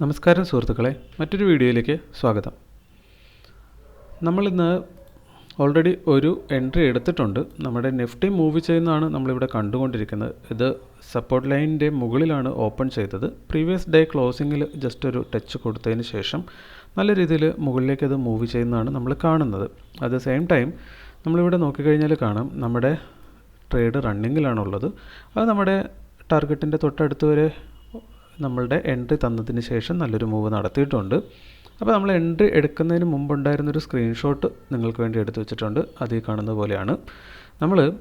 നമസ്കാരം സുഹൃത്തുക്കളെ മറ്റൊരു വീഡിയോയിലേക്ക് സ്വാഗതം. നമ്മളിന്ന് ഓൾറെഡി ഒരു എൻട്രി എടുത്തിട്ടുണ്ട്. നമ്മുടെ നെഫ്റ്റി മൂവ് ചെയ്യുന്നതാണ് നമ്മളിവിടെ കണ്ടുകൊണ്ടിരിക്കുന്നത്. ഇത് സപ്പോർട്ട് ലൈനിന്റെ മുകളിലാണ് ഓപ്പൺ ചെയ്തത്. പ്രീവിയസ് ഡേ ക്ലോസിങ്ങിൽ ജസ്റ്റ് ഒരു ടച്ച് കൊടുത്തതിന് ശേഷം നല്ല രീതിയിൽ മുകളിലേക്ക് അത് മൂവ് ചെയ്യുന്നതാണ് നമ്മൾ കാണുന്നത്. അറ്റ് ദ സെയിം ടൈം നമ്മളിവിടെ നോക്കിക്കഴിഞ്ഞാൽ കാണാം നമ്മുടെ ട്രേഡ് റണ്ണിങ്ങിലാണുള്ളത് അത് നമ്മുടെ ടാർഗറ്റിന്റെ തൊട്ടടുത്ത് വരെ നമ്മളുടെ എൻട്രി തന്നതിന് ശേഷം നല്ലൊരു മൂവ് നടത്തിയിട്ടുണ്ട്. അപ്പോൾ നമ്മൾ എൻട്രി എടുക്കുന്നതിന് മുമ്പുണ്ടായിരുന്നൊരു സ്ക്രീൻഷോട്ട് നിങ്ങൾക്ക് വേണ്ടി എടുത്തു വെച്ചിട്ടുണ്ട്. അത് ഈ കാണുന്ന പോലെയാണ്. നമ്മൾ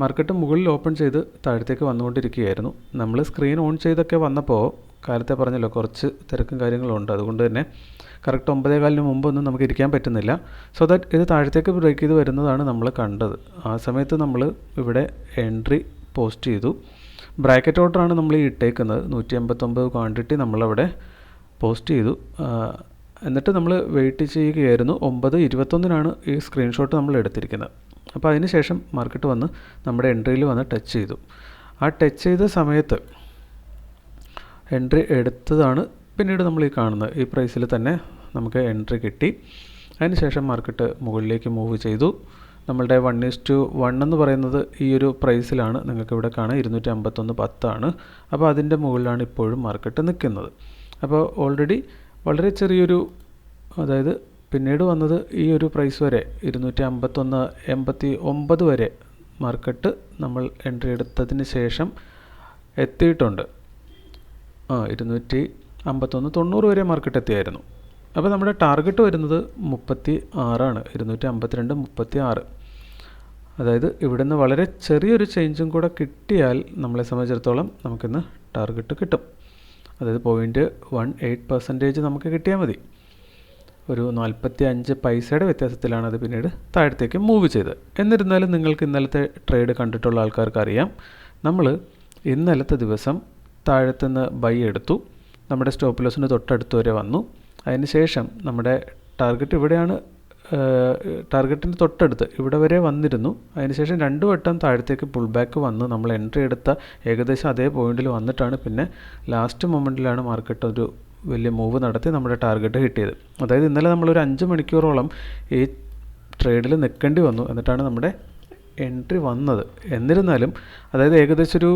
മാർക്കറ്റ് മുകളിൽ ഓപ്പൺ ചെയ്ത് താഴത്തേക്ക് വന്നുകൊണ്ടിരിക്കുകയായിരുന്നു. നമ്മൾ സ്ക്രീൻ ഓൺ ചെയ്തൊക്കെ വന്നപ്പോൾ കാലത്തെ പറഞ്ഞല്ലോ കുറച്ച് തിരക്കും കാര്യങ്ങളും ഉണ്ട് അതുകൊണ്ട് തന്നെ കറക്റ്റ് ഒമ്പതേ കാലിന് മുമ്പൊന്നും നമുക്ക് ഇരിക്കാൻ പറ്റുന്നില്ല. സോ ദാറ്റ് ഇത് താഴത്തേക്ക് ബ്രേക്ക് ചെയ്ത് വരുന്നതാണ് നമ്മൾ കണ്ടത്. ആ സമയത്ത് നമ്മൾ ഇവിടെ എൻട്രി പോസ്റ്റ് ചെയ്തു. ബ്രാക്കറ്റ് ഓർഡറാണ് നമ്മൾ ഈ ഇട്ടേക്കുന്നത്. നൂറ്റി അമ്പത്തൊമ്പത് ക്വാണ്ടിറ്റി നമ്മളവിടെ പോസ്റ്റ് ചെയ്തു. എന്നിട്ട് നമ്മൾ വെയിറ്റ് ചെയ്യുകയായിരുന്നു. ഒമ്പത് ഇരുപത്തൊന്നിനാണ് ഈ സ്ക്രീൻഷോട്ട് നമ്മൾ എടുത്തിരിക്കുന്നത്. അപ്പോൾ അതിന് ശേഷം മാർക്കറ്റ് വന്ന് നമ്മുടെ എൻട്രിയിൽ വന്ന് ടച്ച് ചെയ്തു. ആ ടച്ച് ചെയ്ത സമയത്ത് എൻട്രി എടുത്തതാണ് പിന്നീട് നമ്മൾ ഈ കാണുന്നത്. ഈ പ്രൈസിൽ തന്നെ നമുക്ക് എൻട്രി കിട്ടി. അതിനുശേഷം മാർക്കറ്റ് മുകളിലേക്ക് മൂവ് ചെയ്തു. നമ്മളുടെ വൺ ഈസ് ടു വൺ എന്ന് പറയുന്നത് ഈ ഒരു പ്രൈസിലാണ് നിങ്ങൾക്ക് ഇവിടെ കാണാം. ഇരുന്നൂറ്റി അമ്പത്തൊന്ന് പത്താണ് അപ്പോൾ അതിന്റെ മുകളിലാണ് ഇപ്പോഴും മാർക്കറ്റ് നിൽക്കുന്നത്. അപ്പോൾ ഓൾറെഡി വളരെ ചെറിയൊരു അതായത് പിന്നീട് വന്നത് ഈ ഒരു പ്രൈസ് വരെ ഇരുന്നൂറ്റി അമ്പത്തൊന്ന് എൺപത്തി ഒമ്പത് വരെ മാർക്കറ്റ് നമ്മൾ എൻട്രി എടുത്തതിന് ശേഷം എത്തിയിട്ടുണ്ട്. ആ ഇരുന്നൂറ്റി അമ്പത്തൊന്ന് തൊണ്ണൂറ് വരെ മാർക്കറ്റ് എത്തിയായിരുന്നു. അപ്പോൾ നമ്മുടെ ടാർഗറ്റ് വരുന്നത് മുപ്പത്തി ആറാണ് ഇരുന്നൂറ്റി അമ്പത്തിരണ്ട് മുപ്പത്തി ആറ് അതായത് ഇവിടുന്ന് വളരെ ചെറിയൊരു ചേഞ്ചും കൂടെ കിട്ടിയാൽ നമ്മളെ സംബന്ധിച്ചിടത്തോളം നമുക്കിന്ന് ടാർഗറ്റ് കിട്ടും. അതായത് പോയിന്റ് വൺ എയ്റ്റ് പെർസെന്റേജ് നമുക്ക് കിട്ടിയാൽ മതി. ഒരു നാൽപ്പത്തി അഞ്ച് പൈസയുടെ വ്യത്യാസത്തിലാണ് അത് പിന്നീട് താഴത്തേക്ക് മൂവ് ചെയ്തത്. എന്നിരുന്നാലും നിങ്ങൾക്ക് ഇന്നലത്തെ ട്രേഡ് കണ്ടിട്ടുള്ള ആൾക്കാർക്ക് അറിയാം. നമ്മൾ ഇന്നലത്തെ ദിവസം താഴത്തുനിന്ന് ബൈ എടുത്തു. നമ്മുടെ സ്റ്റോപ്പ് ലോസിന് തൊട്ടടുത്ത് വരെ വന്നു. അതിന് ശേഷം നമ്മുടെ ടാർഗറ്റ് ഇവിടെയാണ് ടാർഗറ്റിന് തൊട്ടടുത്ത് ഇവിടെ വരെ വന്നിരുന്നു. അതിനുശേഷം രണ്ട് വട്ടം താഴത്തേക്ക് പുൾ ബാക്ക് വന്ന് നമ്മൾ എൻട്രി എടുത്ത ഏകദേശം അതേ പോയിന്റിൽ വന്നിട്ടാണ് പിന്നെ ലാസ്റ്റ് മൊമെന്റിലാണ് മാർക്കറ്റ് ഒരു വലിയ മൂവ് നടത്തി നമ്മുടെ ടാർഗറ്റ് കിട്ടിയത്. അതായത് ഇന്നലെ നമ്മളൊരു അഞ്ച് മണിക്കൂറോളം ഈ ട്രേഡിൽ നിൽക്കേണ്ടി വന്നു. എന്നിട്ടാണ് നമ്മുടെ എൻട്രി വന്നത്. എന്നിരുന്നാലും അതായത് ഏകദേശം ഒരു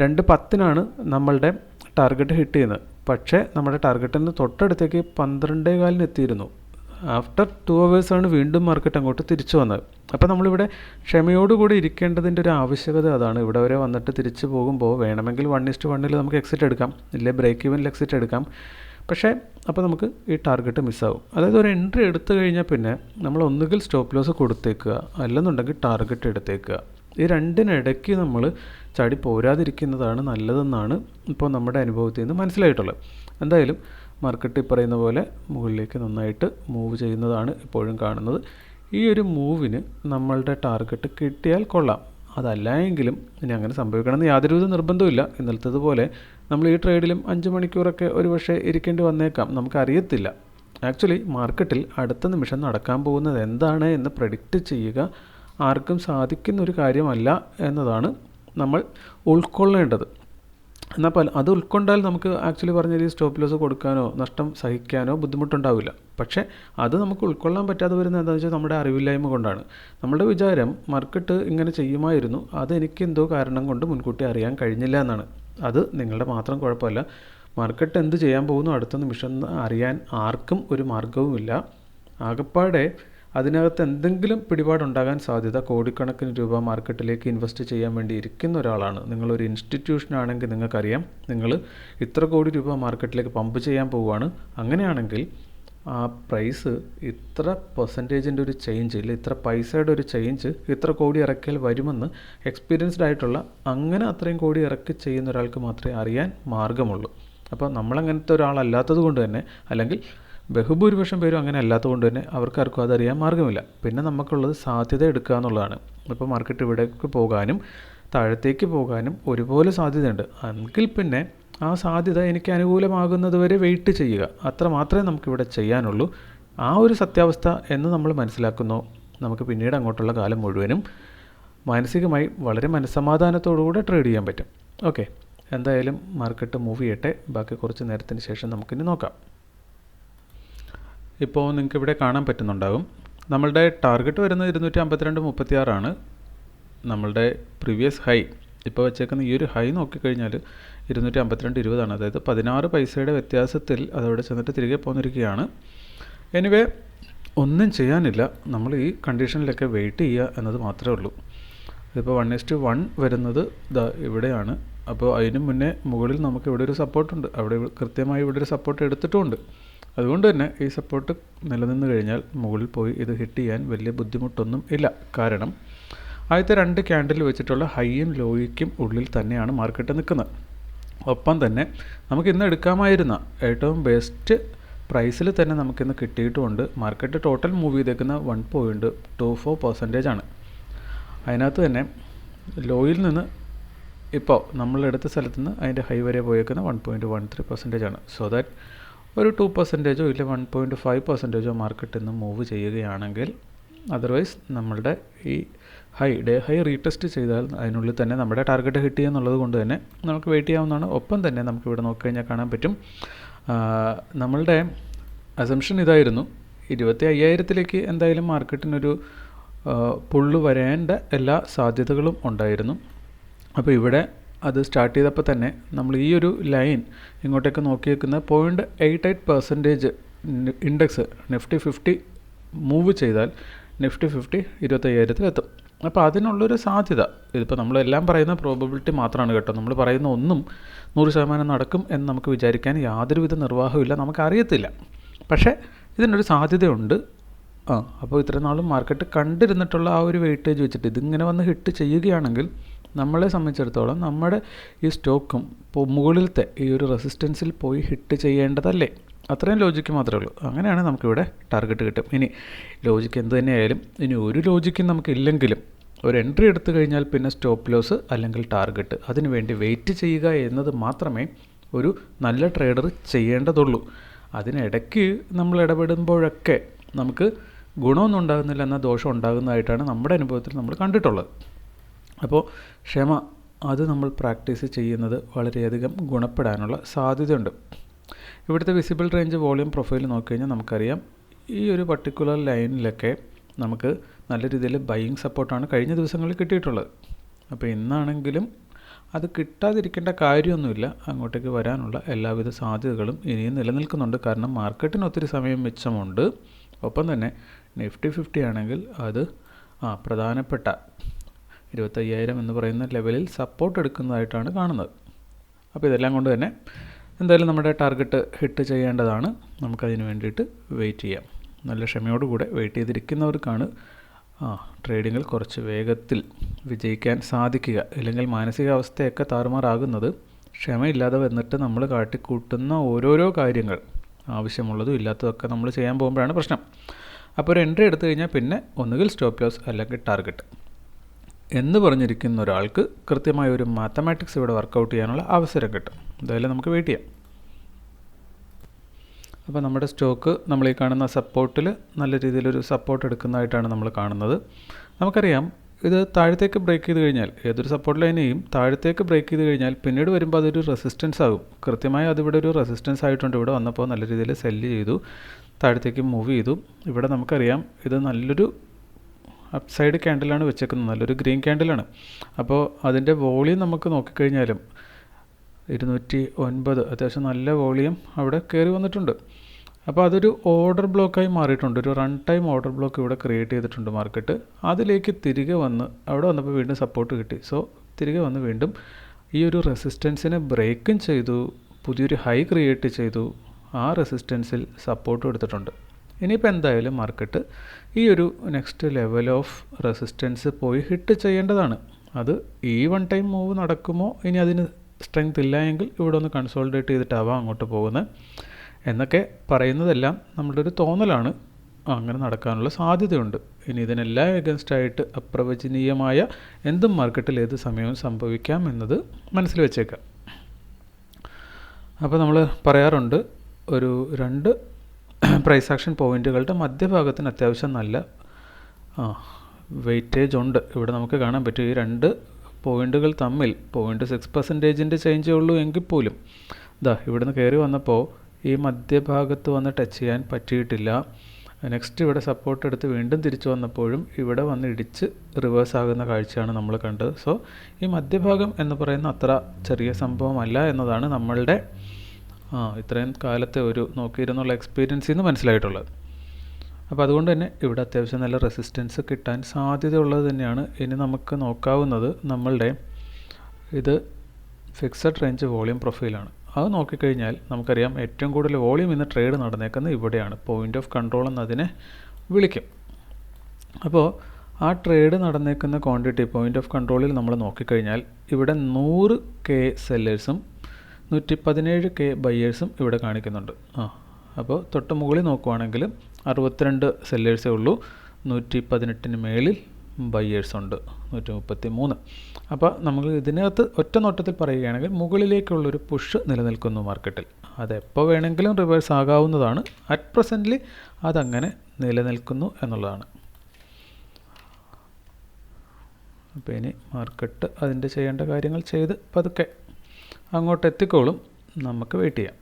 രണ്ട് പത്തിനാണ് നമ്മളുടെ ടാർഗറ്റ് ഹിറ്റ് ചെയ്യുന്നത് പക്ഷേ നമ്മുടെ ടാർഗറ്റിന് തൊട്ടടുത്തേക്ക് പന്ത്രണ്ടേ കാലിന് എത്തിയിരുന്നു. ആഫ്റ്റർ ടു അവേഴ്സാണ് വീണ്ടും മാർക്കറ്റ് അങ്ങോട്ട് തിരിച്ചു വന്നത്. അപ്പോൾ നമ്മളിവിടെ ക്ഷമയോടുകൂടി ഇരിക്കേണ്ടതിന്റെ ഒരു ആവശ്യകത അതാണ്. ഇവിടെ വരെ വന്നിട്ട് തിരിച്ചു പോകുമ്പോൾ വേണമെങ്കിൽ വൺ ഇസ്റ്റ് വണ്ണിൽ നമുക്ക് എക്സിറ്റ് എടുക്കാം. ഇല്ലേ ബ്രേക്ക് ഈവനിൽ എക്സിറ്റ് എടുക്കാം. പക്ഷേ അപ്പോൾ നമുക്ക് ഈ ടാർഗറ്റ് മിസ്സാവും അതായത് ഒരു എൻട്രി എടുത്തു കഴിഞ്ഞാൽ പിന്നെ നമ്മൾ ഒന്നുകിൽ സ്റ്റോപ്പ് ലോസ് കൊടുത്തേക്കുക അല്ലെന്നുണ്ടെങ്കിൽ ടാർഗറ്റ് എടുത്തേക്കുക. ഈ രണ്ടിനിടയ്ക്ക് നമ്മൾ ചാടി പോരാതിരിക്കുന്നതാണ് നല്ലതെന്നാണ് ഇപ്പോൾ നമ്മുടെ അനുഭവത്തിൽ നിന്ന് മനസ്സിലായിട്ടുള്ളത്. എന്തായാലും മാർക്കറ്റ് പറയുന്ന പോലെ മുകളിലേക്ക് നന്നായിട്ട് മൂവ് ചെയ്യുന്നതാണ് ഇപ്പോഴും കാണുന്നത്. ഈ ഒരു മൂവിന് നമ്മളുടെ ടാർഗറ്റ് കിട്ടിയാൽ കൊള്ളാം. അതല്ല എങ്കിലും ഇനി അങ്ങനെ സംഭവിക്കണമെന്ന് യാതൊരുവിധ നിർബന്ധമില്ല ഇന്നലത്തതുപോലെ നമ്മൾ ഈ ട്രേഡിലും അഞ്ച് മണിക്കൂറൊക്കെ ഒരു പക്ഷേ ഇരിക്കേണ്ടി വന്നേക്കാം. നമുക്കറിയത്തില്ല. ആക്ച്വലി മാർക്കറ്റിൽ അടുത്ത നിമിഷം നടക്കാൻ പോകുന്നത് എന്താണ് എന്ന് പ്രഡിക്റ്റ് ചെയ്യുക ആർക്കും സാധിക്കുന്ന ഒരു കാര്യമല്ല എന്നതാണ് നമ്മൾ ഉൾക്കൊള്ളേണ്ടത്. എന്നാൽ പല അത് ഉൾക്കൊണ്ടാൽ നമുക്ക് ആക്ച്വലി പറഞ്ഞ ഈ സ്റ്റോപ്പ് ലോസ് കൊടുക്കാനോ നഷ്ടം സഹിക്കാനോ ബുദ്ധിമുട്ടുണ്ടാവില്ല. പക്ഷേ അത് നമുക്ക് ഉൾക്കൊള്ളാൻ പറ്റാതെ വരുന്നത് എന്താണെന്ന് വെച്ചാൽ നമ്മുടെ അറിവില്ലായ്മ കൊണ്ടാണ്. നമ്മുടെ വിചാരം മാർക്കറ്റ് ഇങ്ങനെ ചെയ്യുമായിരുന്നു. അത് എനിക്ക് എന്തോ കാരണം കൊണ്ട് മുൻകൂട്ടി അറിയാൻ കഴിഞ്ഞില്ല എന്നാണ്. അത് നിങ്ങളുടെ മാത്രം കുഴപ്പമല്ല. മാർക്കറ്റ് എന്ത് ചെയ്യാൻ പോകുന്നു? അടുത്ത നിമിഷം അറിയാൻ ആർക്കും ഒരു മാർഗവുമില്ല ആകപ്പാടെ അതിനകത്ത് എന്തെങ്കിലും പിടിപാടുണ്ടാകാൻ സാധ്യത കോടിക്കണക്കിന് രൂപ മാർക്കറ്റിലേക്ക് ഇൻവെസ്റ്റ് ചെയ്യാൻ വേണ്ടി ഇരിക്കുന്ന ഒരാളാണ്. നിങ്ങളൊരു ഇൻസ്റ്റിറ്റ്യൂഷൻ ആണെങ്കിൽ നിങ്ങൾക്കറിയാം നിങ്ങൾ ഇത്ര കോടി രൂപ മാർക്കറ്റിലേക്ക് പമ്പ് ചെയ്യാൻ പോവുകയാണ്. അങ്ങനെയാണെങ്കിൽ ആ പ്രൈസ് ഇത്ര പെർസെന്റേജിന്റെ ഒരു ചേഞ്ച് ഇല്ല ഇത്ര പൈസയുടെ ഒരു ചേഞ്ച് ഇത്ര കോടി ഇറക്കിയാൽ വരുമെന്ന് എക്സ്പീരിയൻസ്ഡ് ആയിട്ടുള്ള അങ്ങനെ അത്രയും കോടി ഇറക്കി ചെയ്യുന്ന ഒരാൾക്ക് മാത്രമേ അറിയാൻ മാർഗമുള്ളൂ. അപ്പോൾ നമ്മളങ്ങനത്തെ ഒരാളല്ലാത്തത് കൊണ്ട് തന്നെ അല്ലെങ്കിൽ ബഹുഭൂരിപക്ഷം പേരും അങ്ങനെ അല്ലാത്തതുകൊണ്ട് തന്നെ അവർക്കാർക്കും അതറിയാൻ മാർഗമില്ല. പിന്നെ നമുക്കുള്ളത് സാധ്യത എടുക്കുക എന്നുള്ളതാണ്. ഇപ്പോൾ മാർക്കറ്റ് ഇവിടേക്ക് പോകാനും താഴത്തേക്ക് പോകാനും ഒരുപോലെ സാധ്യതയുണ്ട്. എങ്കിൽ പിന്നെ ആ സാധ്യത എനിക്ക് അനുകൂലമാകുന്നത് വരെ വെയിറ്റ് ചെയ്യുക. അത്ര മാത്രമേ നമുക്കിവിടെ ചെയ്യാനുള്ളൂ. ആ ഒരു സത്യാവസ്ഥ എന്ന് നമ്മൾ മനസ്സിലാക്കുന്നു. നമുക്ക് പിന്നീട് അങ്ങോട്ടുള്ള കാലം മുഴുവനും മാനസികമായി വളരെ മനസ്സമാധാനത്തോടുകൂടെ ട്രേഡ് ചെയ്യാൻ പറ്റും. ഓക്കെ എന്തായാലും മാർക്കറ്റ് മൂവ് ചെയ്യട്ടെ. ബാക്കി കുറച്ച് നേരത്തിന് ശേഷം നമുക്കിനി നോക്കാം. ഇപ്പോൾ നിങ്ങൾക്ക് ഇവിടെ കാണാൻ പറ്റുന്നുണ്ടാകും നമ്മളുടെ ടാർഗറ്റ് വരുന്നത് ഇരുന്നൂറ്റി അമ്പത്തിരണ്ട് മുപ്പത്തി ആറാണ് നമ്മളുടെ പ്രീവിയസ് ഹൈ ഇപ്പോൾ വെച്ചേക്കുന്ന ഈ ഒരു ഹൈ നോക്കിക്കഴിഞ്ഞാൽ ഇരുന്നൂറ്റി അമ്പത്തിരണ്ട് ഇരുപതാണ്. അതായത് പതിനാറ് പൈസയുടെ വ്യത്യാസത്തിൽ അതവിടെ ചെന്നിട്ട് തിരികെ പോന്നിരിക്കുകയാണ്. എനിവേ ഒന്നും ചെയ്യാനില്ല. നമ്മൾ ഈ കണ്ടീഷനിലൊക്കെ വെയിറ്റ് ചെയ്യുക എന്നത് മാത്രമേ ഉള്ളൂ. ഇതിപ്പോൾ വൺ ടു വൺ വരുന്നത് ദാ ഇവിടെയാണ്. അപ്പോൾ അതിനു മുന്നേ മുകളിൽ നമുക്ക് ഇവിടെ ഒരു സപ്പോർട്ടുണ്ട് അവിടെ കൃത്യമായി ഇവിടെ ഒരു സപ്പോർട്ട് എടുത്തിട്ടുമുണ്ട് അതുകൊണ്ട് തന്നെ ഈ സപ്പോർട്ട് നിലനിന്ന് കഴിഞ്ഞാൽ മുകളിൽ പോയി ഇത് ഹിറ്റ് ചെയ്യാൻ വലിയ ബുദ്ധിമുട്ടൊന്നും ഇല്ല. കാരണം ആദ്യത്തെ രണ്ട് ക്യാൻഡിൽ വെച്ചിട്ടുള്ള ഹൈയും ലോയ്ക്കും ഉള്ളിൽ തന്നെയാണ് മാർക്കറ്റ് നിൽക്കുന്നത്. ഒപ്പം തന്നെ നമുക്ക് ഇന്ന് എടുക്കാമായിരുന്ന ഏറ്റവും ബെസ്റ്റ് പ്രൈസിൽ തന്നെ നമുക്കിന്ന് കിട്ടിയിട്ടുമുണ്ട്. മാർക്കറ്റ് ടോട്ടൽ മൂവ് ചെയ്തേക്കുന്ന one point two four percentage ആണ്. അതിനകത്ത് തന്നെ ലോയിൽ നിന്ന് ഇപ്പോൾ നമ്മളെടുത്ത സ്ഥലത്ത് നിന്ന് അതിന്റെ ഹൈ വരെ പോയേക്കുന്ന one point one three percentage ആണ്. സോ ദാറ്റ് ഒരു ടു പെർസെന്റേജോ ഇല്ല വൺ പോയിന്റ് ഫൈവ് പെർസെന്റേജോ മാർക്കറ്റിൽ നിന്ന് മൂവ് ചെയ്യുകയാണെങ്കിൽ അതർവൈസ് നമ്മളുടെ ഈ ഹൈ ഡേ ഹൈ റീടെസ്റ്റ് ചെയ്താൽ അതിനുള്ളിൽ തന്നെ നമ്മുടെ ടാർഗറ്റ് ഹിറ്റ് ചെയ്യുന്നുള്ളത് കൊണ്ട് തന്നെ നമുക്ക് വെയിറ്റ് ചെയ്യാവുന്നതാണ്. ഒപ്പം തന്നെ നമുക്ക് ഇവിടെ നോക്കിക്കഴിഞ്ഞാൽ കാണാൻ പറ്റും നമ്മളുടെ അസംഷൻ ഇതായിരുന്നു. ഇരുപത്തി അയ്യായിരത്തിലേക്ക് എന്തായാലും മാർക്കറ്റിനൊരു പുള്ളു വരേണ്ട എല്ലാ സാധ്യതകളും ഉണ്ടായിരുന്നു. അപ്പോൾ ഇവിടെ അത് സ്റ്റാർട്ട് ചെയ്തപ്പോൾ തന്നെ നമ്മൾ ഈ ഒരു ലൈൻ ഇങ്ങോട്ടേക്ക് നോക്കി വെക്കുന്ന point eight eight percentage index Nifty fifty move ചെയ്താൽ നിഫ്റ്റി ഫിഫ്റ്റി ഇരുപത്തയ്യായിരത്തിലെത്തും അപ്പോൾ അതിനുള്ളൊരു സാധ്യത ഇതിപ്പോൾ നമ്മളെല്ലാം പറയുന്ന പ്രോബബിലിറ്റി മാത്രമാണ് കേട്ടോ. നമ്മൾ പറയുന്ന ഒന്നും നൂറ് ശതമാനം നടക്കും എന്ന് നമുക്ക് വിചാരിക്കാൻ യാതൊരുവിധ നിർവാഹമില്ല നമുക്കറിയത്തില്ല പക്ഷേ ഇതിനൊരു സാധ്യതയുണ്ട്. ആ അപ്പോൾ ഇത്രയും നാളും മാർക്കറ്റ് കണ്ടിരുന്നിട്ടുള്ള ആ ഒരു വെയിറ്റേജ് വെച്ചിട്ട് ഇതിങ്ങനെ വന്ന് ഹിറ്റ് ചെയ്യുകയാണെങ്കിൽ നമ്മളെ സംബന്ധിച്ചിടത്തോളം നമ്മുടെ ഈ സ്റ്റോക്കും ഇപ്പോൾ മുകളിലത്തെ ഈ ഒരു റെസിസ്റ്റൻസിൽ പോയി ഹിറ്റ് ചെയ്യേണ്ടതല്ലേ? അത്രയും ലോജിക്ക് മാത്രമേ ഉള്ളൂ. അങ്ങനെയാണ് നമുക്കിവിടെ ടാർഗറ്റ് കിട്ടും. ഇനി ലോജിക്ക് എന്ത് തന്നെയായാലും ഇനി ഒരു ലോജിക്കും നമുക്കില്ലെങ്കിലും ഒരു എൻട്രി എടുത്തു കഴിഞ്ഞാൽ പിന്നെ സ്റ്റോപ്പ് ലോസ് അല്ലെങ്കിൽ ടാർഗറ്റ്. അതിനുവേണ്ടി വെയിറ്റ് ചെയ്യുക എന്നത് മാത്രമേ ഒരു നല്ല ട്രേഡർ ചെയ്യേണ്ടതുള്ളൂ. അതിനിടയ്ക്ക് നമ്മൾ ഇടപെടുമ്പോഴൊക്കെ നമുക്ക് ഗുണമൊന്നും ഉണ്ടാകുന്നില്ല എന്നാൽ ദോഷം ഉണ്ടാകുന്നതായിട്ടാണ് നമ്മുടെ അനുഭവത്തിൽ നമ്മൾ കണ്ടിട്ടുള്ളത്. അപ്പോൾ ക്ഷമ അത് നമ്മൾ പ്രാക്ടീസ് ചെയ്യുന്നത് വളരെയധികം ഗുണപ്പെടാനുള്ള സാധ്യതയുണ്ട്. ഇവിടുത്തെ വിസിബിൾ റേഞ്ച് വോളിയം പ്രൊഫൈൽ നോക്കിക്കഴിഞ്ഞാൽ നമുക്കറിയാം ഈ ഒരു പർട്ടിക്കുലർ ലൈനിലൊക്കെ നമുക്ക് നല്ല രീതിയിൽ ബൈയിങ് സപ്പോർട്ടാണ് കഴിഞ്ഞ ദിവസങ്ങളിൽ കിട്ടിയിട്ടുള്ളത്. അപ്പോൾ ഇന്നാണെങ്കിലും അത് കിട്ടാതിരിക്കേണ്ട കാര്യമൊന്നുമില്ല. അങ്ങോട്ടേക്ക് വരാനുള്ള എല്ലാവിധ സാധ്യതകളും ഇനിയും നിലനിൽക്കുന്നുണ്ട്. കാരണം മാർക്കറ്റിന് ഒത്തിരി സമയം മിച്ചമുണ്ട്. ഒപ്പം തന്നെ നിഫ്റ്റി ഫിഫ്റ്റി ആണെങ്കിൽ അത് ആ പ്രധാനപ്പെട്ട ഇരുപത്തയ്യായിരം എന്ന് പറയുന്ന ലെവലിൽ സപ്പോർട്ട് എടുക്കുന്നതായിട്ടാണ് കാണുന്നത്. അപ്പോൾ ഇതെല്ലാം കൊണ്ട് തന്നെ എന്തായാലും നമ്മുടെ ടാർഗറ്റ് ഹിറ്റ് ചെയ്യേണ്ടതാണ്. നമുക്കതിന് വേണ്ടിയിട്ട് വെയിറ്റ് ചെയ്യാം. നല്ല ക്ഷമയോടുകൂടെ വെയിറ്റ് ചെയ്തിരിക്കുന്നവർക്കാണ് ആ ട്രേഡിങ്ങിൽ കുറച്ച് വേഗത്തിൽ വിജയിക്കാൻ സാധിക്കുക. ഇല്ലെങ്കിൽ മാനസികാവസ്ഥയൊക്കെ താറുമാറാകുന്നത് ക്ഷമയില്ലാതെ വന്നിട്ട് നമ്മൾ കാട്ടിക്കൂട്ടുന്ന ഓരോരോ കാര്യങ്ങൾ. ആവശ്യമുള്ളതും ഇല്ലാത്തതൊക്കെ നമ്മൾ ചെയ്യാൻ പോകുമ്പോഴാണ് പ്രശ്നം. അപ്പോൾ ഒരു എൻട്രി എടുത്തു കഴിഞ്ഞാൽ പിന്നെ ഒന്നുകിൽ സ്റ്റോപ്പ് ലോസ് അല്ലെങ്കിൽ ടാർഗറ്റ് എന്ന് പറഞ്ഞിരിക്കുന്ന ഒരാൾക്ക് കൃത്യമായ ഒരു മാത്തമാറ്റിക്സ് ഇവിടെ വർക്കൗട്ട് ചെയ്യാനുള്ള അവസരം കിട്ടും. എന്തായാലും നമുക്ക് വെയിറ്റ് ചെയ്യാം. അപ്പോൾ നമ്മുടെ സ്റ്റോക്ക് നമ്മൾ ഈ കാണുന്ന സപ്പോർട്ടിൽ നല്ല രീതിയിലൊരു സപ്പോർട്ട് എടുക്കുന്നതായിട്ടാണ് നമ്മൾ കാണുന്നത്. നമുക്കറിയാം ഇത് താഴത്തേക്ക് ബ്രേക്ക് ചെയ്ത് കഴിഞ്ഞാൽ ഏതൊരു സപ്പോർട്ട് ലൈനെയും താഴത്തേക്ക് ബ്രേക്ക് ചെയ്ത് കഴിഞ്ഞാൽ പിന്നീട് വരുമ്പോൾ അതൊരു റെസിസ്റ്റൻസ് ആകും. കൃത്യമായി അതിവിടെ ഒരു റെസിസ്റ്റൻസ് ആയിട്ടുണ്ട്. ഇവിടെ വന്നപ്പോൾ നല്ല രീതിയിൽ സെല്ല് ചെയ്തു താഴത്തേക്ക് മൂവ് ചെയ്തു. ഇവിടെ നമുക്കറിയാം ഇത് നല്ലൊരു അപ്പ് സൈഡ് ക്യാൻഡിലാണ് വെച്ചേക്കുന്നത്. നല്ലൊരു ഗ്രീൻ ക്യാൻഡിലാണ് അപ്പോൾ അതിന്റെ വോളിയം നമുക്ക് നോക്കിക്കഴിഞ്ഞാലും ഇരുന്നൂറ്റി ഒൻപത് അത്യാവശ്യം നല്ല വോളിയം അവിടെ കയറി വന്നിട്ടുണ്ട്. അപ്പോൾ അതൊരു ഓർഡർ ബ്ലോക്കായി മാറിയിട്ടുണ്ട്. ഒരു റൺ ടൈം ഓർഡർ ബ്ലോക്ക് ഇവിടെ ക്രിയേറ്റ് ചെയ്തിട്ടുണ്ട് മാർക്കറ്റ് അതിലേക്ക് തിരികെ വന്ന് അവിടെ വന്നപ്പോൾ വീണ്ടും സപ്പോർട്ട് കിട്ടി. സോ തിരികെ വന്ന് വീണ്ടും ഈ ഒരു റെസിസ്റ്റൻസിനെ ബ്രേക്കും ചെയ്തു പുതിയൊരു ഹൈ ക്രിയേറ്റ് ചെയ്തു. ആ റെസിസ്റ്റൻസിൽ സപ്പോർട്ട് എടുത്തിട്ടുണ്ട്. ഇനിയിപ്പോൾ എന്തായാലും മാർക്കറ്റ് ഈ ഒരു നെക്സ്റ്റ് ലെവൽ ഓഫ് റെസിസ്റ്റൻസ് പോയി ഹിറ്റ് ചെയ്യേണ്ടതാണ്. അത് ഈ വൺ ടൈം മൂവ് നടക്കുമോ? ഇനി അതിന് സ്ട്രെങ്ത് ഇല്ല എങ്കിൽ ഇവിടെ ഒന്ന് കൺസോൾട്ടേറ്റ് ചെയ്തിട്ടാവാം അങ്ങോട്ട് പോകുന്നത്. എന്നൊക്കെ പറയുന്നതെല്ലാം നമ്മുടെ ഒരു തോന്നലാണ്. അങ്ങനെ നടക്കാനുള്ള സാധ്യതയുണ്ട്. ഇനി ഇതിനെല്ലാം എഗൻസ്റ്റ് ആയിട്ട് അപ്രവചനീയമായ എന്തും മാർക്കറ്റിൽ ഏത് സമയവും സംഭവിക്കാം എന്നത് മനസ്സിൽ വെച്ചേക്കാം. അപ്പോൾ നമ്മൾ പറയാറുണ്ട് ഒരു രണ്ട് പ്രൈസ് ആക്ഷൻ പോയിന്റുകളുടെ മധ്യഭാഗത്തിന് അത്യാവശ്യം നല്ല വെയിറ്റേജ് ഉണ്ട്. ഇവിടെ നമുക്ക് കാണാൻ പറ്റും. ഈ രണ്ട് പോയിന്റുകൾ തമ്മിൽ പോയിന്റ് സിക്സ് പെർസെന്റേജിന്റെ ചേഞ്ചേ ഉള്ളൂ എങ്കിൽ പോലും. ഇതാ ഇവിടുന്ന് കയറി വന്നപ്പോൾ ഈ മധ്യഭാഗത്ത് വന്ന് ടച്ച് ചെയ്യാൻ പറ്റിയിട്ടില്ല. നെക്സ്റ്റ് ഇവിടെ സപ്പോർട്ട് എടുത്ത് വീണ്ടും തിരിച്ചു വന്നപ്പോഴും ഇവിടെ വന്ന് ഇടിച്ച് റിവേഴ്സ് ആകുന്ന കാഴ്ചയാണ് നമ്മൾ കണ്ടത്. സോ ഈ മധ്യഭാഗം എന്ന് പറയുന്ന അത്ര ചെറിയ സംഭവമല്ല എന്നതാണ് നമ്മളുടെ ആ ഇത്രയും കാലത്തെ ഒരു നോക്കിയിരുന്നുള്ള എക്സ്പീരിയൻസിൽ നിന്ന് മനസ്സിലായിട്ടുള്ളത്. അപ്പോൾ അതുകൊണ്ട് തന്നെ ഇവിടെ അത്യാവശ്യം നല്ല റെസിസ്റ്റൻസ് കിട്ടാൻ സാധ്യതയുള്ളത് തന്നെയാണ്. ഇനി നമുക്ക് നോക്കാവുന്നത് നമ്മളുടെ ഇത് ഫിക്സഡ് റേഞ്ച് വോളിയം പ്രൊഫൈലാണ് അത് നോക്കിക്കഴിഞ്ഞാൽ നമുക്കറിയാം ഏറ്റവും കൂടുതൽ വോളിയം ഇന്ന് ട്രേഡ് നടന്നേക്കുന്നത് ഇവിടെയാണ്. പോയിന്റ് ഓഫ് കൺട്രോൾ എന്നതിനെ വിളിക്കും. അപ്പോൾ ആ ട്രേഡ് നടന്നേക്കുന്ന ക്വാണ്ടിറ്റി പോയിന്റ് ഓഫ് കൺട്രോളിൽ നമ്മൾ നോക്കിക്കഴിഞ്ഞാൽ ഇവിടെ നൂറ് കെ സെല്ലേഴ്സും നൂറ്റി പതിനേഴ് കെ ബയ്യേഴ്സും ഇവിടെ കാണിക്കുന്നുണ്ട്. ആ അപ്പോൾ തൊട്ട് മുകളിൽ നോക്കുവാണെങ്കിൽ അറുപത്തിരണ്ട് സെല്ലേഴ്സേ ഉള്ളൂ. നൂറ്റി പതിനെട്ടിന് മേളിൽ ബയ്യേഴ്സ് ഉണ്ട് നൂറ്റി മുപ്പത്തി മൂന്ന് അപ്പോൾ നമ്മൾ ഇതിനകത്ത് ഒറ്റ നോട്ടത്തിൽ പറയുകയാണെങ്കിൽ മുകളിലേക്കുള്ളൊരു പുഷ് നിലനിൽക്കുന്നു മാർക്കറ്റിൽ. അതെപ്പോൾ വേണമെങ്കിലും റിവേഴ്സ് ആകാവുന്നതാണ്. അറ്റ് പ്രസന്റ്ലി അതങ്ങനെ നിലനിൽക്കുന്നു എന്നുള്ളതാണ്. അപ്പോൾ ഇനി മാർക്കറ്റ് അതിന്റെ ചെയ്യേണ്ട കാര്യങ്ങൾ ചെയ്ത് പതുക്കെ അങ്ങോട്ട് എത്തിക്കോളും നമുക്ക് വെയിറ്റ് ചെയ്യാം.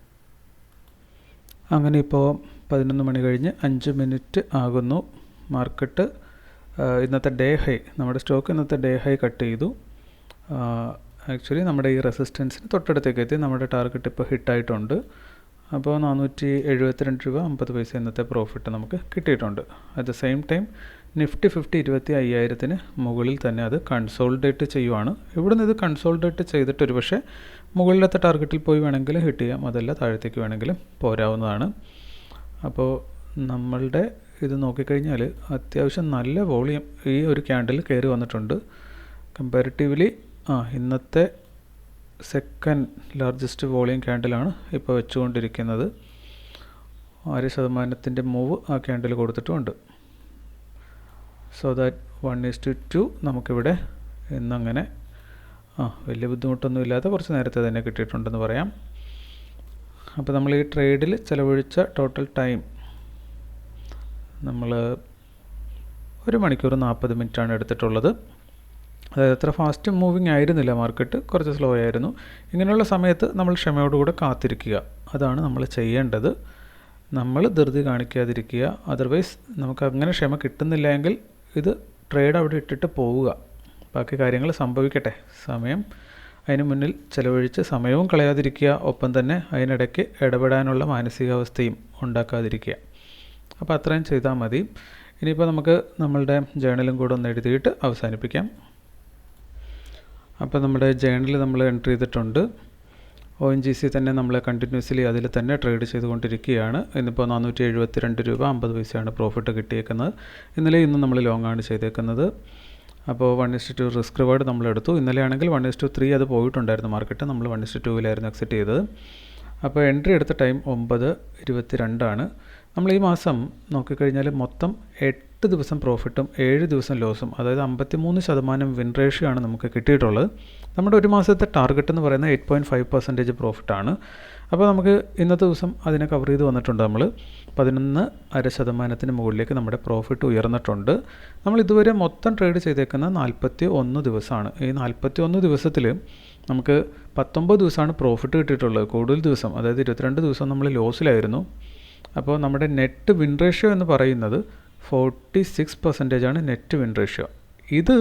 അങ്ങനെ ഇപ്പോൾ പതിനൊന്ന് മണി കഴിഞ്ഞ് അഞ്ച് മിനിറ്റ് ആകുന്നു. മാർക്കറ്റ് ഇന്നത്തെ ഡേ ഹൈ നമ്മുടെ സ്റ്റോക്ക് ഇന്നത്തെ ഡേ ഹൈ കട്ട് ചെയ്തു. ആക്ച്വലി നമ്മുടെ ഈ റെസിസ്റ്റൻസിന് തൊട്ടടുത്തേക്ക് എത്തി. നമ്മുടെ ടാർഗറ്റ് ഇപ്പോൾ ഹിറ്റായിട്ടുണ്ട് അപ്പോൾ നാനൂറ്റി എഴുപത്തിരണ്ട് രൂപ അമ്പത് പൈസ ഇന്നത്തെ പ്രോഫിറ്റ് നമുക്ക് കിട്ടിയിട്ടുണ്ട്. At the same time Nifty fifty ഇരുപത്തി അയ്യായിരത്തിന് മുകളിൽ തന്നെ അത് കൺസോൾഡേറ്റ് ചെയ്യുവാണ്. ഇവിടുന്ന് ഇത് കൺസോൾഡേറ്റ് ചെയ്തിട്ട് ഒരു പക്ഷേ മുകളിലത്തെ ടാർഗറ്റിൽ പോയി വേണമെങ്കിൽ ഹിറ്റ് ചെയ്യാം. അതല്ല താഴത്തേക്ക് വേണമെങ്കിലും പോരാവുന്നതാണ്. അപ്പോൾ നമ്മളുടെ ഇത് നോക്കിക്കഴിഞ്ഞാൽ അത്യാവശ്യം നല്ല വോളിയം ഈ ഒരു ക്യാൻഡിൽ കയറി വന്നിട്ടുണ്ട്. കമ്പാരിറ്റീവ്ലി ആ ഇന്നത്തെ സെക്കൻഡ് ലാർജസ്റ്റ് വോളിയം ക്യാൻഡിലാണ് ഇപ്പോൾ വെച്ചുകൊണ്ടിരിക്കുന്നത്. ആറ് ശതമാനത്തിന്റെ മൂവ് ആ candle കൊടുത്തിട്ടുമുണ്ട് so that one is to two നമുക്കിവിടെ ഇന്നങ്ങനെ ആ വലിയ ബുദ്ധിമുട്ടൊന്നും ഇല്ലാതെ കുറച്ച് നേരത്തെ തന്നെ കിട്ടിയിട്ടുണ്ടെന്ന് പറയാം. അപ്പോൾ നമ്മൾ ഈ ട്രേഡിൽ ചിലവഴിച്ച ടോട്ടൽ ടൈം നമ്മൾ ഒരു മണിക്കൂർ നാൽപ്പത് മിനിറ്റാണ് എടുത്തിട്ടുള്ളത്. അതായത് അത്ര ഫാസ്റ്റ് മൂവിങ് ആയിരുന്നില്ല മാർക്കറ്റ് കുറച്ച് സ്ലോ ആയിരുന്നു. ഇങ്ങനെയുള്ള സമയത്ത് നമ്മൾ ക്ഷമയോടുകൂടെ കാത്തിരിക്കുക. അതാണ് നമ്മൾ ചെയ്യേണ്ടത്. നമ്മൾ ധൃതി കാണിക്കാതിരിക്കുക. അതർവൈസ് നമുക്ക് അങ്ങനെ ക്ഷമ കിട്ടുന്നില്ലെങ്കിൽ ഇത് ട്രേഡ് അവിടെ ഇട്ടിട്ട് പോവുക. ബാക്കി കാര്യങ്ങൾ സംഭവിക്കട്ടെ. സമയം അതിന് മുന്നിൽ ചിലവഴിച്ച് സമയവും കളയാതിരിക്കുക ഒപ്പം തന്നെ അതിനിടയ്ക്ക് ഇടപെടാനുള്ള മാനസികാവസ്ഥയും ഉണ്ടാക്കാതിരിക്കുക. അപ്പോൾ അത്രയും ചെയ്താൽ മതി. ഇനിയിപ്പോൾ നമുക്ക് നമ്മളുടെ ജേണലും കൂടെ ഒന്ന് എഴുതിയിട്ട് അവസാനിപ്പിക്കാം. അപ്പോൾ നമ്മുടെ ജേണൽ നമ്മൾ എൻട്രി ചെയ്തിട്ടുണ്ട്. ഒ എൻ ജി സി തന്നെ നമ്മൾ കണ്ടിന്യൂസ്ലി അതിൽ തന്നെ ട്രേഡ് ചെയ്തുകൊണ്ടിരിക്കുകയാണ്. ഇന്നിപ്പോൾ നാനൂറ്റി എഴുപത്തി രണ്ട് രൂപ അമ്പത് പൈസയാണ് പ്രോഫിറ്റ് കിട്ടിയേക്കുന്നത്. ഇന്നലെ ഇന്ന് നമ്മൾ ലോങ്ങാണ് ചെയ്തേക്കുന്നത്. അപ്പോൾ one is to two risk reward നമ്മൾ എടുത്തു. ഇന്നലെ ആണെങ്കിൽ വൺ ഇസ്റ്റ് ത്രീ അത് പോയിട്ടുണ്ടായിരുന്നു മാർക്കറ്റ് നമ്മൾ വൺ ഇസ്റ്റ് ടൂവിലായിരുന്നു എക്സിറ്റ് ചെയ്തത്. അപ്പോൾ എൻട്രി എടുത്ത ടൈം ഒമ്പത് ഇരുപത്തി രണ്ടാണ് നമ്മൾ ഈ മാസം നോക്കിക്കഴിഞ്ഞാൽ മൊത്തം എട്ട് ദിവസം പ്രോഫിറ്റും ഏഴ് ദിവസം ലോസും അതായത് അമ്പത്തി മൂന്ന് ശതമാനം വിൻ റേഷ്യോ ആണ് നമുക്ക് കിട്ടിയിട്ടുള്ളത്. നമ്മുടെ ഒരു മാസത്തെ ടാർഗറ്റ് എന്ന് പറയുന്നത് എയ്റ്റ് പോയിന്റ് ഫൈവ് പെർസെന്റേജ് പ്രോഫിറ്റാണ് അപ്പോൾ നമുക്ക് ഇന്നത്തെ ദിവസം അതിനെ കവർ ചെയ്ത് വന്നിട്ടുണ്ട് നമ്മൾ. പതിനൊന്ന് അര ശതമാനത്തിന് മുകളിലേക്ക് നമ്മുടെ പ്രോഫിറ്റ് ഉയർന്നിട്ടുണ്ട്. നമ്മൾ ഇതുവരെ മൊത്തം ട്രേഡ് ചെയ്തേക്കുന്ന നാൽപ്പത്തി ഒന്ന് ദിവസമാണ്. ഈ നാൽപ്പത്തി ഒന്ന് ദിവസത്തിൽ നമുക്ക് പത്തൊമ്പത് ദിവസമാണ് പ്രോഫിറ്റ് കിട്ടിയിട്ടുള്ളത്. കൂടുതൽ ദിവസം അതായത് ഇരുപത്തിരണ്ട് ദിവസം നമ്മൾ ലോസിലായിരുന്നു അപ്പോൾ നമ്മുടെ നെറ്റ് വിൻ റേഷ്യോ എന്ന് പറയുന്നത് ഫോർട്ടി സിക്സ് പെർസെന്റേജ് ആണ് നെറ്റ് വിൻ റേഷ്യോ ഇത്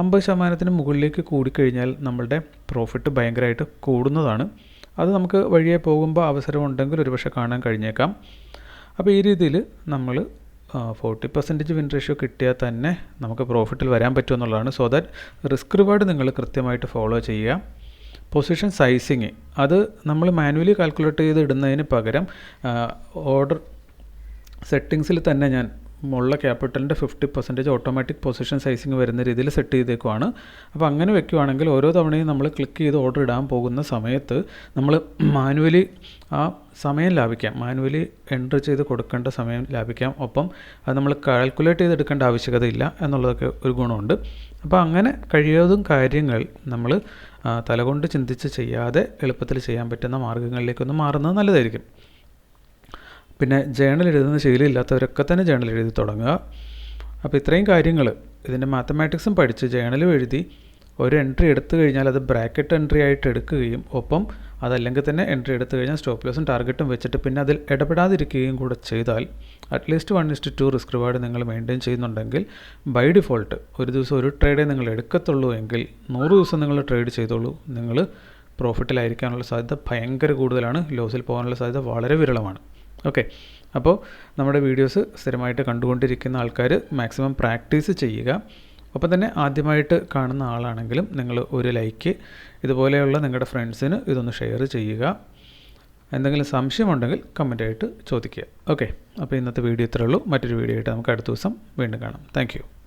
അമ്പത് ശതമാനത്തിന് മുകളിലേക്ക് കൂടിക്കഴിഞ്ഞാൽ നമ്മളുടെ പ്രോഫിറ്റ് ഭയങ്കരമായിട്ട് കൂടുന്നതാണ്. അത് നമുക്ക് വഴിയെ പോകുമ്പോൾ അവസരമുണ്ടെങ്കിൽ ഒരുപക്ഷെ കാണാൻ കഴിഞ്ഞേക്കാം. അപ്പോൾ ഈ രീതിയിൽ നമ്മൾ ഫോർട്ടി പെർസെന്റേജ് വിൻ റേഷ്യോ കിട്ടിയാൽ തന്നെ നമുക്ക് പ്രോഫിറ്റിൽ വരാൻ പറ്റുമെന്നുള്ളതാണ് സോ ദാറ്റ് റിസ്ക് റിവാർഡ് നിങ്ങൾ കൃത്യമായിട്ട് ഫോളോ ചെയ്യുക. പൊസിഷൻ സൈസിങ് അത് നമ്മൾ മാനുവലി കാൽക്കുലേറ്റ് ചെയ്ത് ഇടുന്നതിന് പകരം ഓർഡർ സെറ്റിങ്സിൽ തന്നെ ഞാൻ ഉള്ള ക്യാപിറ്റലിന്റെ fifty percentage automatic position sizing വരുന്ന രീതിയിൽ സെറ്റ് ചെയ്തേക്കുവാണ്. അപ്പോൾ അങ്ങനെ വെക്കുവാണെങ്കിൽ ഓരോ തവണയും നമ്മൾ ക്ലിക്ക് ചെയ്ത് ഓർഡർ ഇടാൻ പോകുന്ന സമയത്ത് നമ്മൾ മാനുവലി ആ സമയം ലാഭിക്കാം. മാനുവലി എൻട്രി ചെയ്ത് കൊടുക്കേണ്ട സമയം ലാഭിക്കാം. ഒപ്പം അത് നമ്മൾ കാൽക്കുലേറ്റ് ചെയ്തെടുക്കേണ്ട ആവശ്യകതയില്ല എന്നുള്ളതൊക്കെ ഒരു ഗുണമുണ്ട്. അപ്പോൾ അങ്ങനെ കഴിയാതും കാര്യങ്ങൾ നമ്മൾ തലകൊണ്ട് ചിന്തിച്ച് ചെയ്യാതെ എളുപ്പത്തിൽ ചെയ്യാൻ പറ്റുന്ന മാർഗങ്ങളിലേക്കൊന്ന് മാറുന്നത് നല്ലതായിരിക്കും. പിന്നെ ജേണൽ എഴുതുന്ന ശീലമില്ലാത്തവരൊക്കെ തന്നെ ജേണൽ എഴുതി തുടങ്ങുക. അപ്പോൾ ഇത്രയും കാര്യങ്ങൾ ഇതിന്റെ മാത്തമാറ്റിക്സും പഠിച്ച് ജേണലും എഴുതി ഒരു എൻട്രി എടുത്തു കഴിഞ്ഞാൽ അത് ബ്രാക്കറ്റ് എൻട്രി ആയിട്ട് എടുക്കുകയും ഒപ്പം അതല്ലെങ്കിൽ തന്നെ എൻട്രി എടുത്തു കഴിഞ്ഞാൽ സ്റ്റോപ്പ് ലോസും ടാർഗറ്റും വെച്ചിട്ട് പിന്നെ അതിൽ ഇടപെടാതിരിക്കുകയും കൂടെ ചെയ്താൽ at least one is to two risk reward നിങ്ങൾ മെയിന്റെയിൻ ചെയ്യുന്നുണ്ടെങ്കിൽ ബൈ ഡിഫോൾട്ട് ഒരു ദിവസം ഒരു ട്രേഡേ നിങ്ങൾ എടുക്കത്തുള്ളൂ എങ്കിൽ നൂറ് ദിവസം നിങ്ങൾ ട്രേഡ് ചെയ്തോളൂ. നിങ്ങൾ പ്രോഫിറ്റിലായിരിക്കാനുള്ള സാധ്യത ഭയങ്കര കൂടുതലാണ്. ലോസിൽ പോകാനുള്ള സാധ്യത വളരെ വിരളമാണ്. ഓക്കെ അപ്പോൾ നമ്മുടെ വീഡിയോസ് സ്ഥിരമായിട്ട് കണ്ടുകൊണ്ടിരിക്കുന്ന ആൾക്കാർ മാക്സിമം പ്രാക്ടീസ് ചെയ്യുക. ഒപ്പം തന്നെ ആദ്യമായിട്ട് കാണുന്ന ആളാണെങ്കിലും നിങ്ങൾ ഒരു ലൈക്ക് ഇതുപോലെയുള്ള നിങ്ങളുടെ ഫ്രണ്ട്സിന് ഇതൊന്ന് ഷെയർ ചെയ്യുക. എന്തെങ്കിലും സംശയമുണ്ടെങ്കിൽ കമന്റായിട്ട് ചോദിക്കുക. ഓക്കെ അപ്പോൾ ഇന്നത്തെ വീഡിയോ ഇത്രേ ഉള്ളൂ. മറ്റൊരു വീഡിയോ ആയിട്ട് നമുക്ക് അടുത്ത ദിവസം വീണ്ടും കാണാം. താങ്ക്